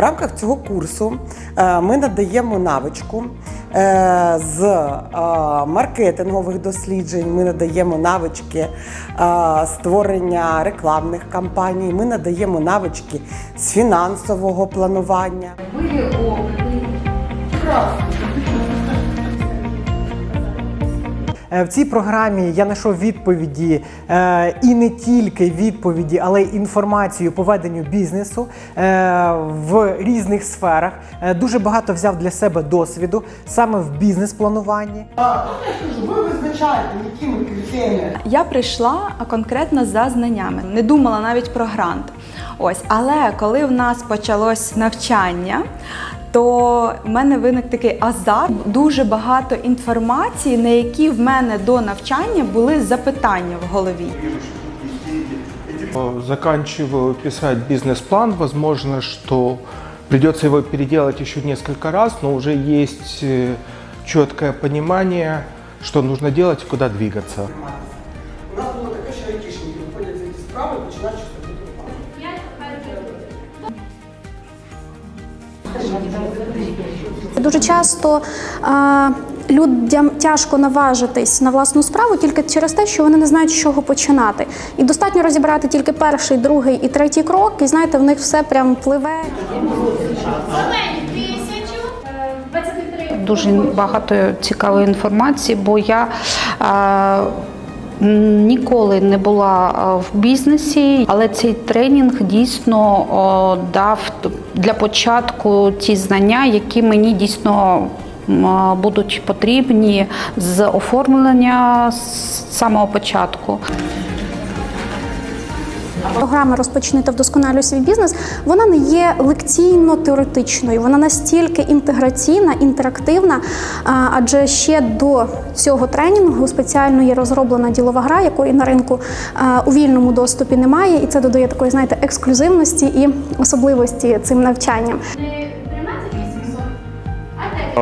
В рамках цього курсу е, ми надаємо навичку е, з е, маркетингових досліджень. Ми надаємо навички створення рекламних кампаній. Ми надаємо навички з фінансового планування. Е, В цій програмі я знайшов відповіді е, і не тільки відповіді, але й інформацію по веденню бізнесу е, в різних сферах. Е, дуже багато взяв для себе досвіду саме в бізнес-плануванні. Ви визначаєте, якими критеріями Я прийшла конкретно за знаннями, не думала навіть про грант. Ось, але коли в нас почалось навчання, то в мене виник такий азарт, дуже багато інформації, на які в мене до навчання були запитання в голові. Заканчиваю писать бизнес-план. Возможно, что придется его переделать еще несколько раз, уже есть э, четкое понимание, что нужно делать и куда двигаться. Дуже часто е, людям тяжко наважитись на власну справу тільки через те, що вони не знають, з чого починати. І достатньо розібрати тільки перший, другий і третій крок, і знаєте, в них все прям пливе. дуже багато цікавої інформації, бо я е, ніколи не була в бізнесі, але цей тренінг дійсно дав для початку ті знання, які мені дійсно будуть потрібні з оформлення з самого початку. Програма розпочнете вдосконалюй свій бізнес. Вона не є лекційно-теоретичною, вона настільки інтеграційна, інтерактивна. Адже ще до цього тренінгу спеціально є розроблена ділова гра, якої на ринку у вільному доступі немає, і це додає такої, знаєте, ексклюзивності і особливості цим навчанням.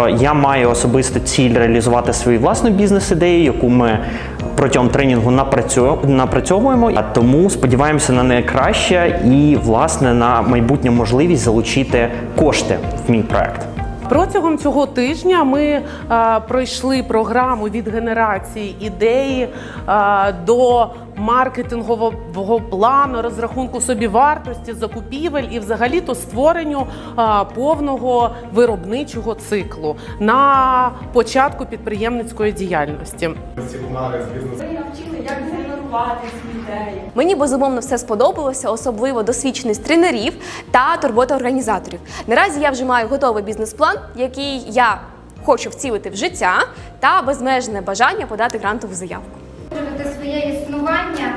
Е, Я маю особисто ціль реалізувати свою власну бізнес-ідею, яку ми протягом тренінгу напрацьо- напрацьовуємо. А Тому сподіваємося на найкраще і власне на майбутню можливість залучити кошти в мій проект. Протягом цього тижня ми е, пройшли програму від генерації ідеї е, до маркетингового плану, розрахунку собівартості, закупівель і взагалі то створенню е, повного виробничого циклу на початку підприємницької діяльності. Мені безумовно все сподобалося, особливо досвідченість тренерів та турбота організаторів. Наразі я вже маю готовий бізнес-план, який я хочу вцілити в життя, та безмежне бажання подати грантову заявку. своє існування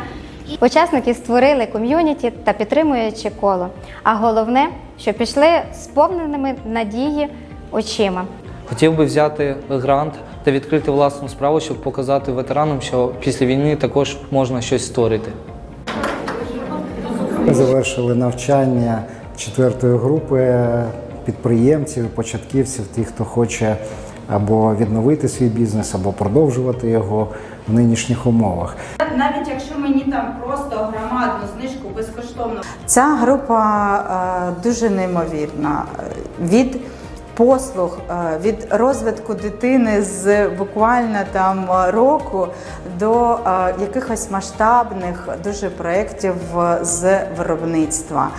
Учасники створили ком'юніті та підтримуючи коло. А головне, що пішли сповненими надії очима. Хотів би взяти грант та відкрити власну справу, щоб показати ветеранам, що після війни також можна щось створити. Ми завершили навчання четвертої групи підприємців, початківців, тих, хто хоче або відновити свій бізнес, або продовжувати його в нинішніх умовах. Навіть якщо мені там просто громадну знижку безкоштовно. Ця група е, дуже неймовірна. Від послуг, е, від розвитку дитини з буквально там року до е, якихось масштабних дуже проєктів з виробництва.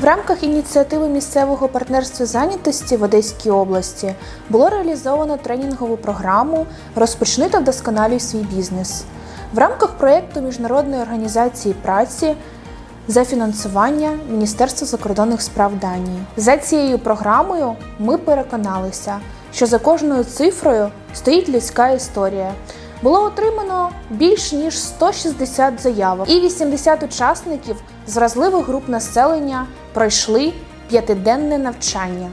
В рамках ініціативи місцевого партнерства зайнятості в Одеській області було реалізовано тренінгову програму Розпочни та вдосконалюй свій бізнес в рамках проєкту Міжнародної організації праці за фінансування Міністерства закордонних справ Данії. За цією програмою ми переконалися, що за кожною цифрою стоїть людська історія. Було отримано більш ніж 160 заявок, і 80 учасників з вразливих груп населення пройшли п'ятиденне навчання.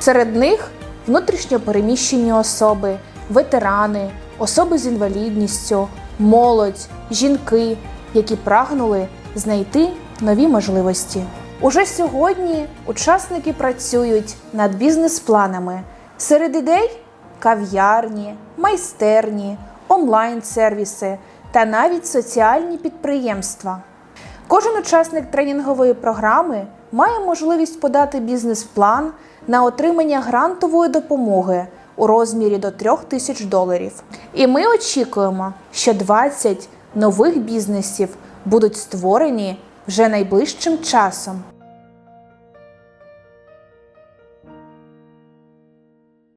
Серед них внутрішньо переміщені особи, ветерани, особи з інвалідністю, молодь, жінки, які прагнули знайти нові можливості. Уже сьогодні учасники працюють над бізнес-планами. Серед ідей кав'ярні, майстерні, онлайн-сервіси та навіть соціальні підприємства. Кожен учасник тренінгової програми має можливість подати бізнес-план на отримання грантової допомоги у розмірі до 3 тисяч доларів. І ми очікуємо, що 20 нових бізнесів будуть створені вже найближчим часом.